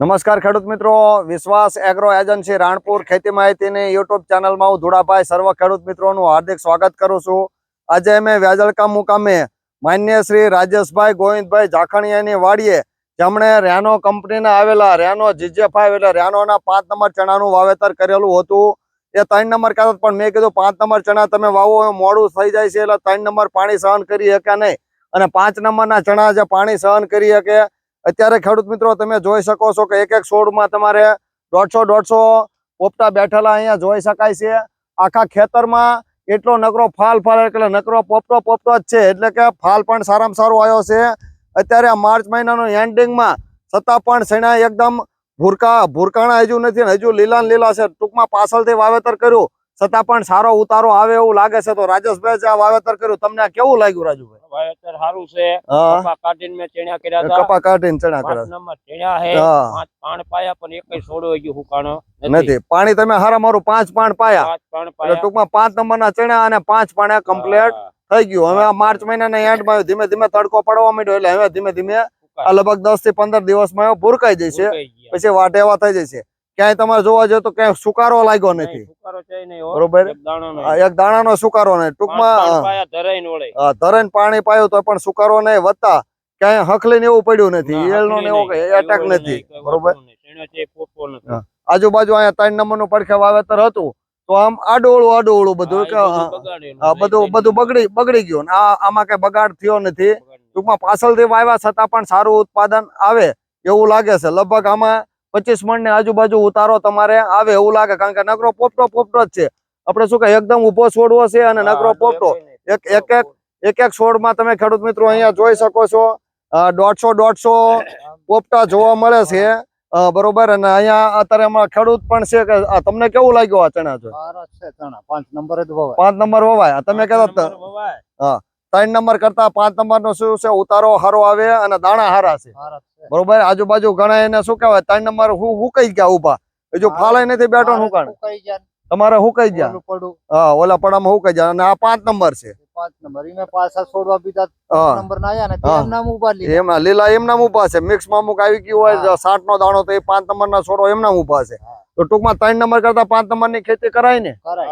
નમસ્કાર ખેડૂત મિત્રો વિશ્વાસ એગ્રો એજન્સી રાણપુર ખેતી માહિતીની યુટ્યુબ ચેનલમાં હું ધુડાભાઈ સર્વ ખેડૂત મિત્રોનું હાર્દિક સ્વાગત કરું છું. આજે અમે વ્યાજળકા મુકામે માન્ય શ્રી રાજેશભાઈ ગોવિંદભાઈ જાખણિયાની વાડીએ જેમણે રેનો કંપનીના આવેલા રેનો જીજે ફાઈવ એટલે રેનોના પાંચ નંબર ચણાનું વાવેતર કરેલું હતું. એ ત્રણ નંબર કહેતા હતા, પણ મેં કીધું પાંચ નંબર ચણા તમે વાવો મોડું થઈ જાય છે એટલે ત્રણ નંબર પાણી સહન કરી શકે નહીં. અને પાંચ નંબરના ચણા જે પાણી સહન કરી શકે અત્યારે ખેડૂત મિત્રો તમે જોઈ શકો છો કે એક એક છોડમાં તમારે દોઢસો દોઢસો પોપટા બેઠેલા અહીંયા જોઈ શકાય છે. આખા ખેતરમાં એટલો નકરો ફાલ ફાલ એટલે નકરો પોપટો પોપટો જ છે. એટલે કે ફાલ પણ સારામાં સારો આવ્યો છે. અત્યારે માર્ચ મહિનાનો એન્ડિંગમાં છતાં પણ શેણા એકદમ ભૂરકા ભૂરકાણા હજુ નથી હજુ લીલા લીલા છે. ટૂંકમાં પાછળથી વાવેતર કર્યું. છતાં પણ સારો ઉતારો આવે એવું લાગે છે. તો રાજેશભાઈ જે વાવેતર કર્યું. તમને કેવું લાગ્યું રાજુભાઈ? વાવેતર સારું છે. કપા કાઢીને મેં ચણ્યા કર્યા હતા. કપા કાઢીને ચણા કર્યા. પાંચ નંબર ચણ્યા હે. પાંચ પાણ પાયા પણ એકય છોડો હજી હુકાણો નથી. પાણી તમે હારા મારું પાંચ પાણ પાયા. પાંચ પાણ એટલે પાયા. ટૂંકમાં પાંચ નંબરના ચણા અને પાંચ પાણા કમ્પ્લીટ થઈ ગયું. હવે આ માર્ચ મહિનાના એન્ડમાં ધીમે ધીમે તડકો પડવા માંડ્યો એટલે હવે ધીમે ધીમે આ લગભગ દસથી પંદર દિવસમાં ભૂરકાઈ જશે. પછી વાટેવા થઈ જશે. ક્યાંય તમારે જોવા જઈએ તો ક્યાંય સુકારો લાગ્યો નથી. બરોબર? એક. દાણાનો સુકારો નહીં. ટૂંકમાં ધરાઈને પાણી પાયું તો પણ સુકારો નહીં વધતા. ક્યાંય હખલીને એવું પડ્યું નથી. ના, ઈયળનો એવો એટેક નથી. બરોબર. આજુબાજુ અહીંયા ત્રણ નંબરનું પડખે વાવેતર હતું. તો આમ આડોળું આડોળું બધું બધું બધું બગડી બગડી ગયું. આ આમાં કઈ બગાડ થયો નથી. ટૂંકમાં પાછળથી વાવ્યા છતાં પણ સારું ઉત્પાદન આવે એવું લાગે છે. લગભગ આમાં પચીસ મણ ને આજુબાજુ ઉતારો તમારે આવે એવું લાગે કારણ કે નકરો પોપટો પોપટો જ છે. આપણે શું કે એકદમ ઊભો છોડવો છે અને નકરો પોપટો. એક એક એક એક છોડમાં તમે ખેડૂત મિત્રો અહીંયા જોઈ શકો છો દોઢસો દોઢસો પોપટા જોવા મળે છે. બરોબર અને અહીંયા અત્યારે એમાં ખેડૂત પણ છે કે તમને કેવું લાગ્યું આ ચણા પાંચ નંબર વવાય. પાંચ નંબર વવાય તમે કહેતા હા. ત્રણ નંબર કરતા પાંચ નંબર નો શું છે? ઉતારો હારો આવે અને દાણા હારા છે. બરોબર? આજુબાજુ ઘણા એને શું કહેવાય? ત્રણ નંબર હું હુકાઈ ગયા ઊભા જો ફાલે નથી બેઠો હુકાણ તમારે હુકાઈ ગયા? હા ઓલા પડામાં હુકાઈ ગયા. અને આ પાંચ નંબર છે. લીલા એમના ઊભા છે. મિક્સમાં અમુક આવી ગયું હોય હા. સાઠ નો દાણો તો એ પાંચ નંબર ના છોડો એમના ઊભા છે. તો ટૂંકમાં ત્રણ નંબર કરતા પાંચ નંબરની? ખેતી. કરાય ને કરાય.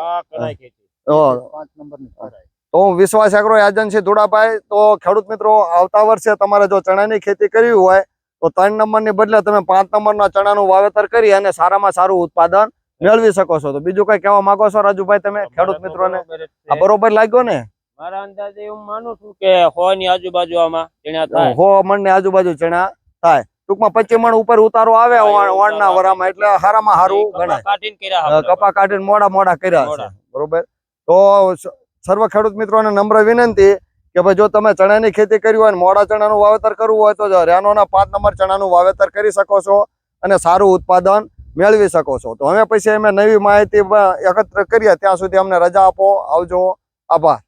પાંચ તો હું વિશ્વાસ એગ્રો એજન્સી ધોળાભાઈ તો ખેડૂત મિત્રો આવતા વર્ષે તમારે જો ચણાની ખેતી કરવી હોય તો ત્રણ નંબરની બદલે તમે પાંચ નંબરના ચણાનું વાવેતર કરી અને સારામાં સારું ઉત્પાદન મેળવી શકો છો. તો બીજું કઈ કહેવા માંગો છો રાજુભાઈ તમે ખેડૂત મિત્રોને? આ બરોબર લાગ્યો ને? મારા અંદાજે હું માનું છું કે હો ની આજુબાજુ આમાં ચણા થાય. હો મણની આજુબાજુ ચણા થાય. ટૂંકમાં પચીસ મણ ઉપર ઉતારો આવે વાણના વરામાં. એટલે હારામાં હારું કપા ગણાય. કપા કાઢીને મોડા મોડા કર્યા બરોબર? તો સર્વ ખેડૂત મિત્રોને નમ્ર વિનંતી કે ભાઈ જો તમે ચણાની ખેતી કરી હોય અને મોડા ચણાનું વાવેતર કરવું હોય તો રેનોના પાંચ નંબર ચણાનું વાવેતર કરી શકો છો અને સારું ઉત્પાદન મેળવી શકો છો. તો હવે પછી અમે નવી માહિતી એકત્ર કરીએ. ત્યાં સુધી અમને રજા આપો. આવજો. આભાર.